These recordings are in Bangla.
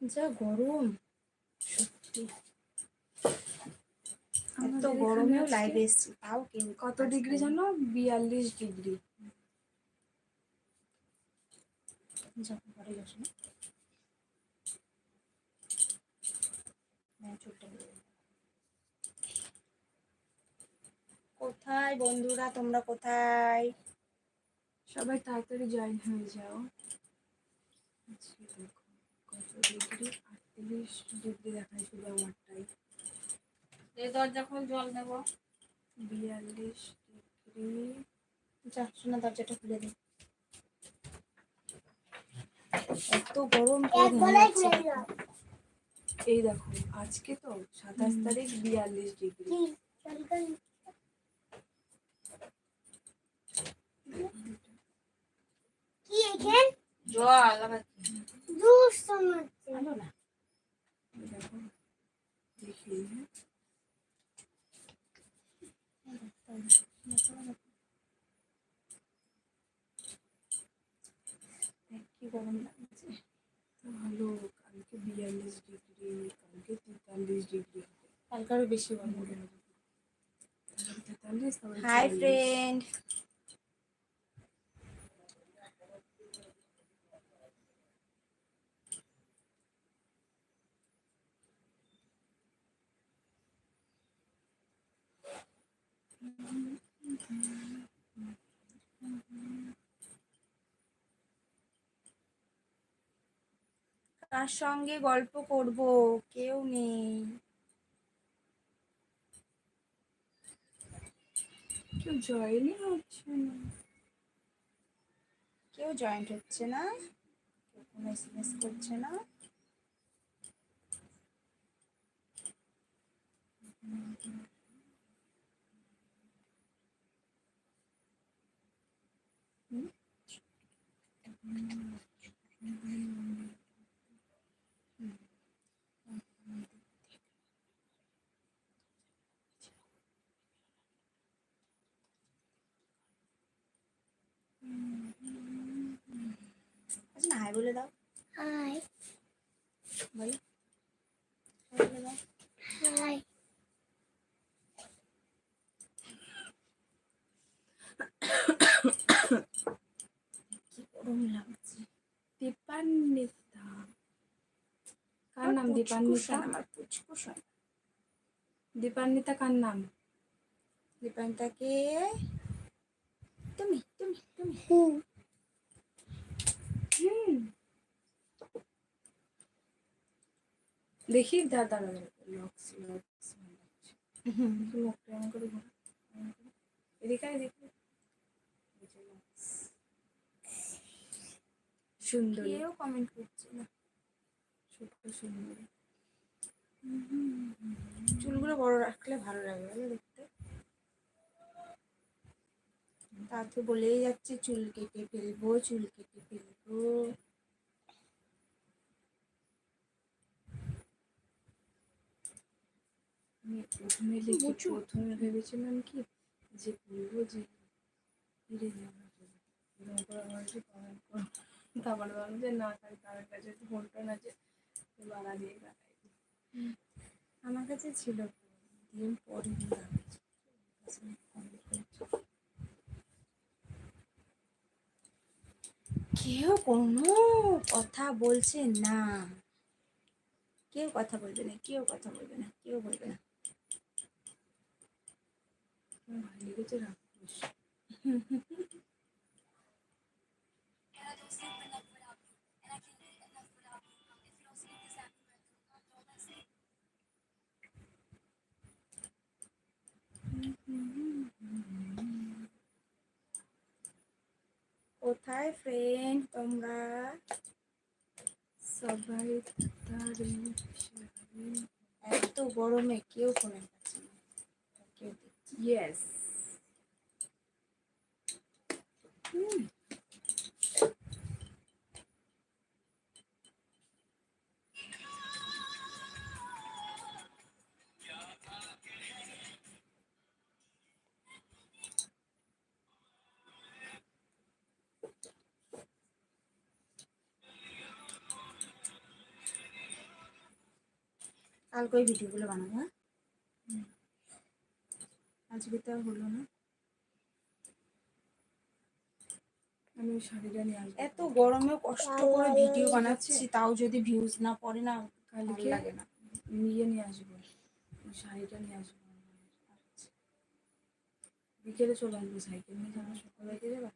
যা গরম সত্যি। এত গরমেও লাইভে এসছি তাও কত ডিগ্রি। জানো? বিয়াল্লিশ ডিগ্রি। হ্যাঁ। কোথায় বন্ধুরা তোমরা কোথায়? সবাই তাড়াতাড়ি জয়েন হয়ে যাও আজকে দেখো কত ডিগ্রি আটত্রিশ ডিগ্রি দেখায় শুধু আমারটাই। এই দরজা খোল জল দেবো বিয়াল্লিশ ডিগ্রি। যা শোনা দরজাটা খুলে দে। এত গরম কেউ ঘুমাচ্ছে না। এই দেখো আজকে তো সাতাশ তারিখ বিয়াল্লিশ ডিগ্রি। জল আবার ভালো না? ভালো কালকে বিয়াল্লিশ ডিগ্রি কালকে তেতাল্লিশ ডিগ্রি কালকে আরও বেশি গরম তেতাল্লিশ হাই ফ্রেন্ড কার সঙ্গে গল্প করব? কেউ নেই। কেউ জয়েনই হচ্ছে না। কেউ জয়েন্ট হচ্ছে না। কেউ কোনো এসএমএস করছে না। আচ্ছা না হাই বলে দাও হাই বলো হাই বলে দাও হাই কি লাগছে। দীপান্বিতা। কার নাম দীপান্বিতা? আমার পুচকুশন দীপান্বিতা কার নাম? দীপান্বিতাকে তুমি তুমি তুমি। হুম। দেখি দাদা লক্স লক্স মুখটা এমন করে ঘোরা এদিকে এদিকে আয়। এই যে locks। সুন্দরী। কেউ কমেন্ট করছে না ছোট্ট সুন্দরী। চুলগুলো বড় রাখলে ভালো লাগে দেখতে। তাতে বলেই যাচ্ছে চুল কেটে ফেলব চুল কেটে ফেলব। প্রথমে লিখি প্রথমে ভেবেছিলাম কি যে বলব যে ফিরে যাব। এরকম করে আমার একটু কমেন্ট করো। তারপরে ভাবলাম যে না তাই তার কাছে একটু ফোন টোন আছে বাড়া দিয়ে কাটাই আমার কাছে ছিল দিন পরে কেউ কোনো কথা বলছে না। কেউ কথা বলবে না, কেউ কথা বলবে না, কেউ বলবে না। আমার ভাই লেগেছে কোথায় ফ্রেন্ড তোমরা সবাই এত গরমে কেউ কমেন্ট করছে না কেউ ইয়েস কালকে ওই ভিডিওগুলো বানাবো হ্যাঁ? আজকে তো আর হলো না। আমি শাড়িটা নিয়ে আসব। এত গরমে কষ্ট করে ভিডিও বানাচ্ছি তাও যদি ভিউজ না পড়ে না কালকে লাগে না। নিয়ে নিয়ে আসব। শাড়িটা নিয়ে আসব। বিকেলে চলে আসব সাইকেল নিয়ে যাব সকালে রেখে যাবা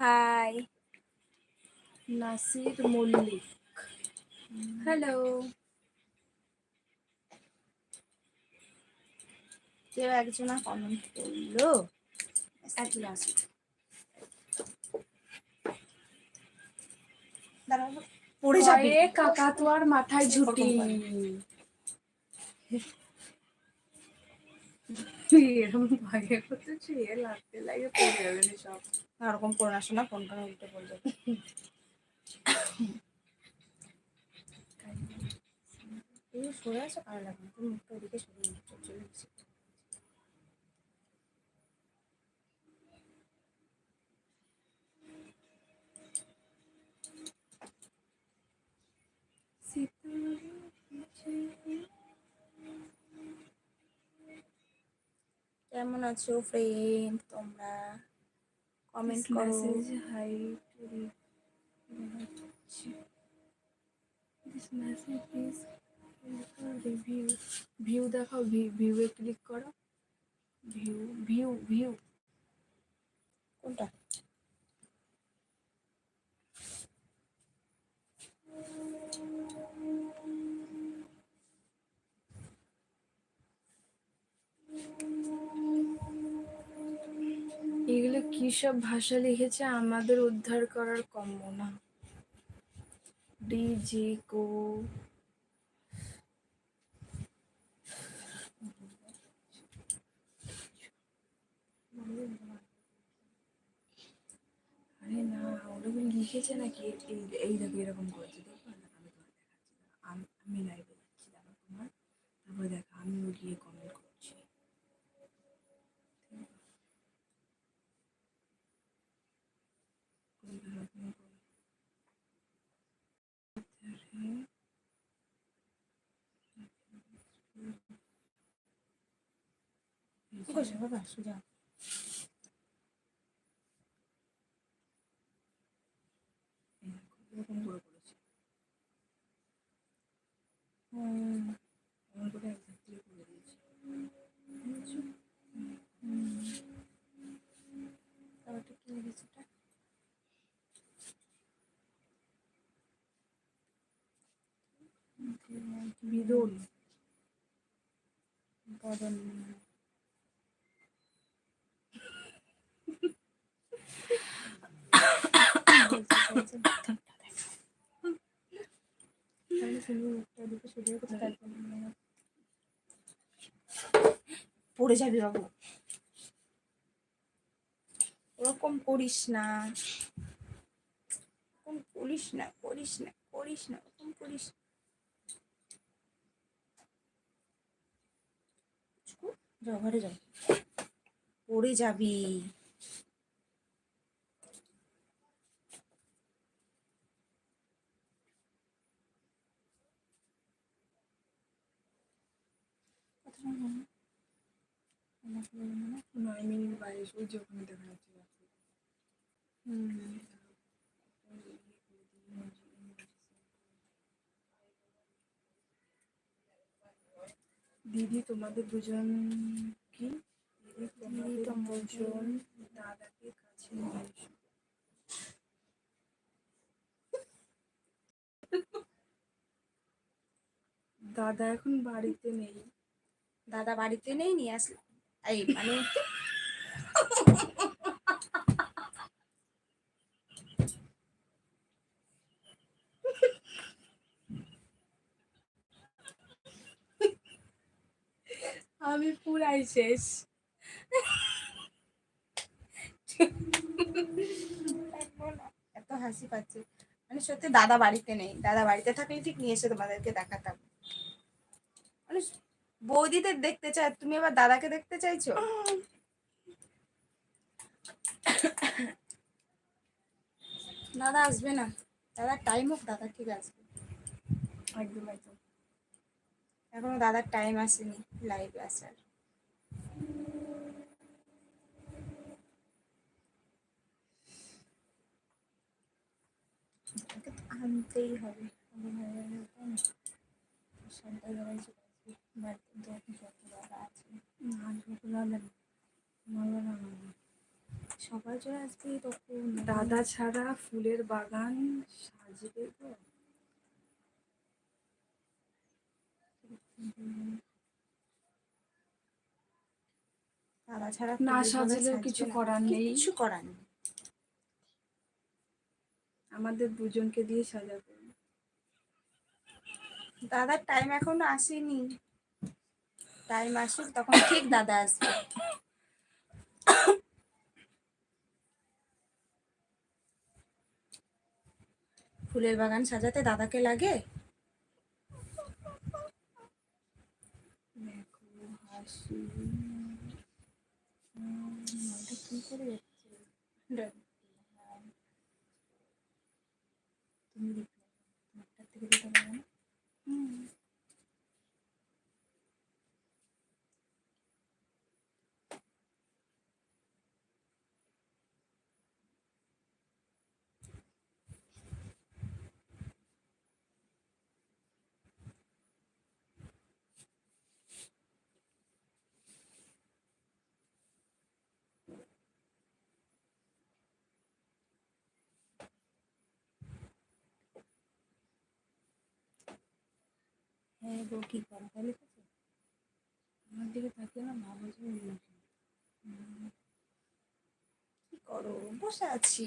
হাই নাসির মল্লিক। হ্যালো কেউ একজনা কমেন্ট করল? এক গ্লাস দাঁড়াও পড়ে যাবে। পরে কাকা তো আর মাথায় ঝুটি এরকম ভাগে করতেছি এ লাগতে লাগে, পড়ে যাবে না সব। ওরকম মুখটা ওদিকে সরিয়ে চলে গেছে কেমন আছো ফ্রেন্ড তোমরা কমেন্ট করো। হাই রিভিউ ভিউ দেখাও ভিউ এ ক্লিক করো। ভিউ ভিউ ভিউ কোনটা? কি সব ভাষা লিখেছে আমাদের উদ্ধার করার কম্য না ডিজি কো। আরে না ওগুলো লিখেছে নাকি? এই দেখো, এরকম করেছে। আমি তোমার লাইভে যাচ্ছি, দেখো তোমার। তারপরে দেখো, আমিও গিয়ে কমেন্ট করছি করছ বাবা সুজা এরকম করে করেছে এমন করে exactly করে দিয়েছে? তারপরটা কি লিখেছে এটা বিদুল বদন তাহলে তুমি মুখটা দিকে সরিয়ে কোথায় তারপর পড়ে যাবি বাবু ওরকম করিস না। ওরকম করিস না করিস না করিস না, ওরকম করিস যাও ঘরে যাও। পড়ে যাবি। কথা শোনো না। আমাকে বলো না। নয় মিনিট বাইশ ওই যে ওখানে দেখা যাচ্ছে দিদি তোমাদের দুজন কি? দিদি তোমাদের দুজন দাদাকে কাছে নিয়ে এসো। দাদা এখন বাড়িতে নেই। দাদা বাড়িতে নেই নিয়ে আসলাম এই মানে আমি পুরাই শেষ। এত হাসি পাচ্ছে। মানে সত্যি দাদা বাড়িতে নেই। দাদা বাড়িতে থাকলে ঠিক নিয়ে এসে তোমাদেরকে দেখাতাম। মানে বৌদিদের দেখতে চাই তুমি এবার দাদাকে দেখতে চাইছো? দাদা আসবে না। দাদার টাইম হোক দাদা ঠিক আসবে একদম একদম। এখনও দাদার টাইম আসেনি লাইভে আসার। আনতেই হবে। বাড়িতে আছে না। সবাই চলে আসবে তখন দাদা ছাড়া ফুলের বাগান সাজবে তো দাদা ছাড়া না সাজলেও কিছু করার নেই। করার নেই আমাদের দুজনকে দিয়ে সাজাবে দাদার টাইম এখনও আসেনি টাইম আসুক তখন ঠিক দাদা আসবে ফুলের বাগান সাজাতে দাদাকে লাগে? তুমি হ্যাঁ গো কি করো আমার দিকে তাকিয়ে না করো? বসে আছি।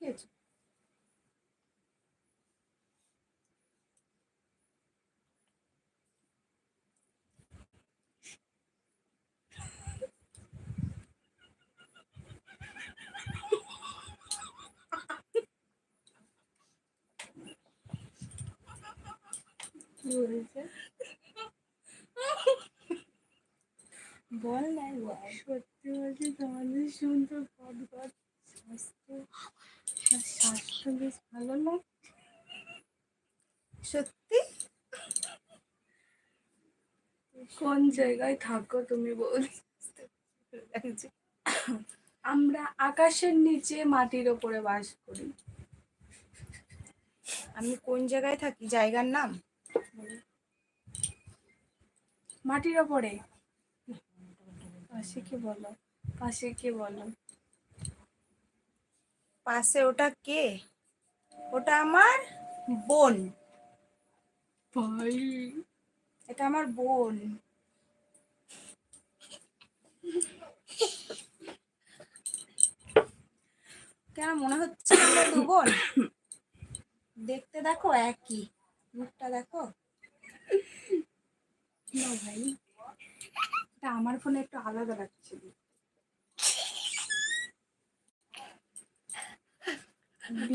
কি কি হয়েছে বল না সত্যি বলছি তোমাদের শুনতে পদগত স্বাস্থ্য স্বাস্থ্য বেশ ভালো না? সত্যি? কোন জায়গায় থাকো তুমি বল? আমরা আকাশের নিচে মাটির ওপরে বাস করি। আমি কোন জায়গায় থাকি? জায়গার নাম? মাটির ওপরে? পাশে কে বলো? পাশে কে বলো? পাশে ওটা কে? ওটা আমার বোন। ভাই। এটা আমার বোন। কেন মনে হচ্ছে আমরা দু বোন দেখতে দেখো একই। মুখটা দেখো। না ভাই এটা আমার ফোনে একটু আলাদা লাগছে।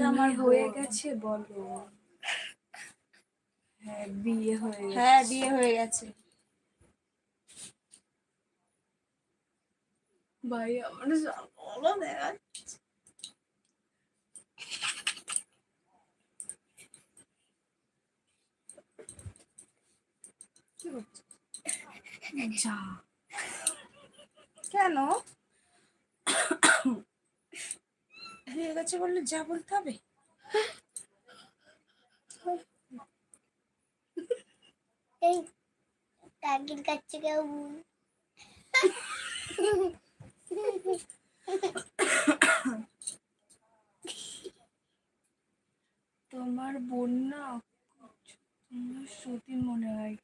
আমার হয়ে গেছে। বলো। হ্যাঁ বিয়ে হয়ে গেছে। হ্যাঁ বিয়ে হয়ে গেছে। ভাই আমার ভালো দেখাচ্ছে কি হচ্ছে? যা। কেন? হয়ে গেছে বললে যা বলতে হবে। এই টার্গেট কাছে কেউ তোমার বোন না তোমার সতীন মনে হয়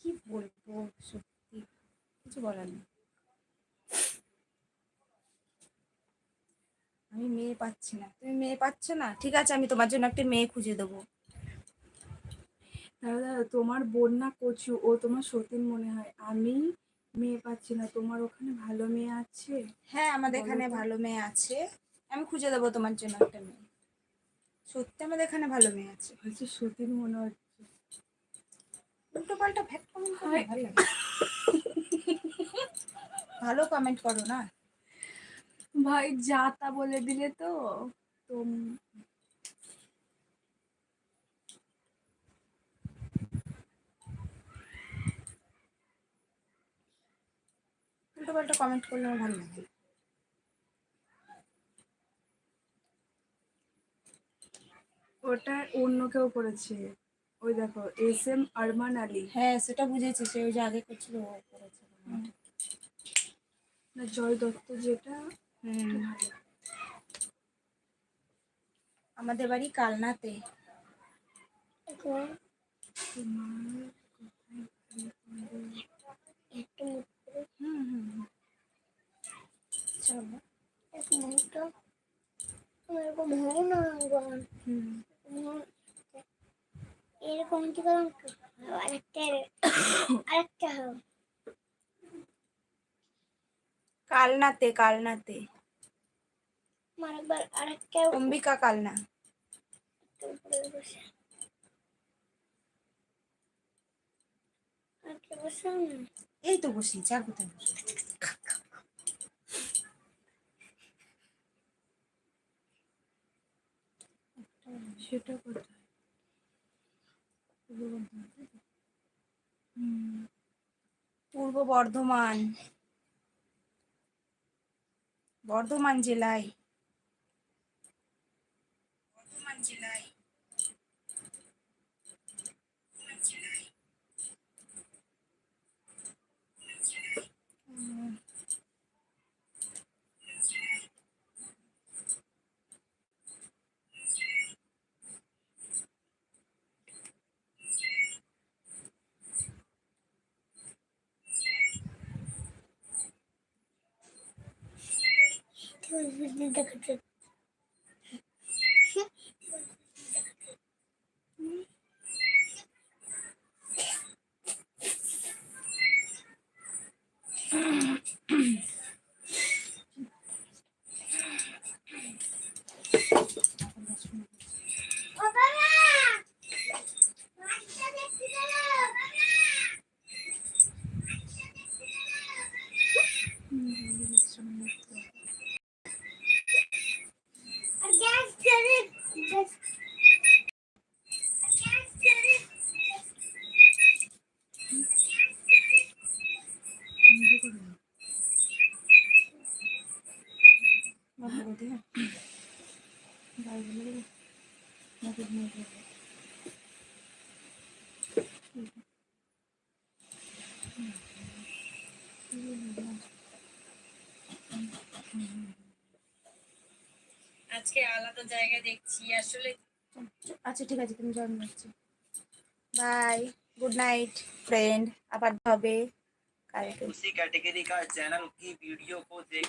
কি বলব সত্যি কিছু বলার নেই আমি মেয়ে পাচ্ছি না। তুমি মেয়ে পাচ্ছ না? ঠিক আছে আমি তোমার জন্য একটা মেয়ে খুঁজে দেবো। দাদা তোমার বোন না কচু ও তোমার সতীন মনে হয়। আমি মেয়ে পাচ্ছি না। তোমার ওখানে ভালো মেয়ে আছে? হ্যাঁ আমাদের এখানে ভালো মেয়ে আছে। আমি খুঁজে দেবো তোমার জন্য একটা মেয়ে। সত্যি আমাদের এখানে ভালো মেয়ে আছে। বলছি সতীন মনে হচ্ছে। উল্টো পাল্টা ভ্যাট কমেন্ট ভালো কমেন্ট করো না। ভাই যা তা বলে দিলে তো উল্টো কমেন্ট করলে আমার ভালো লাগে ওটা অন্য কেউ করেছে। ওই দেখো এস এম আরমান আলী। হ্যাঁ সেটা বুঝেছি সে ওই যে আগে করছিল ও করেছে। না জয় দত্ত যেটা। আমাদের বাড়ি কালনাতে। এরকম হও না। এরকম কি করুন আরেকটা আরেকটা হোক কালনাতে কালনাতে। আরেকটা অম্বিকা কালনা। এই তো বসি চার কোথায় সেটা কোথায়? পূর্ব বর্ধমান, বর্ধমান জেলায়। বর্ধমান জেলায় হুম। দেখাচ্ছে ও বাবা মাছটা দেখতে গেল বাবা আর গ্যাস জ্বালে গ্যাস গ্যাস জ্বালে নিজে করে নাও। বন্ধ করে দিও। গায়ে বলে দেবে? নাকি ধুয়ে দেবে? আজকে আলাদা জায়গা দেখছি, আসলে আচ্ছা ঠিক আছে, তুমি জয়েন করছ বাই গুড নাইট ফ্রেন্ড আবার হবে। उसी कैटेगरी का चैनल की वीडियो को देख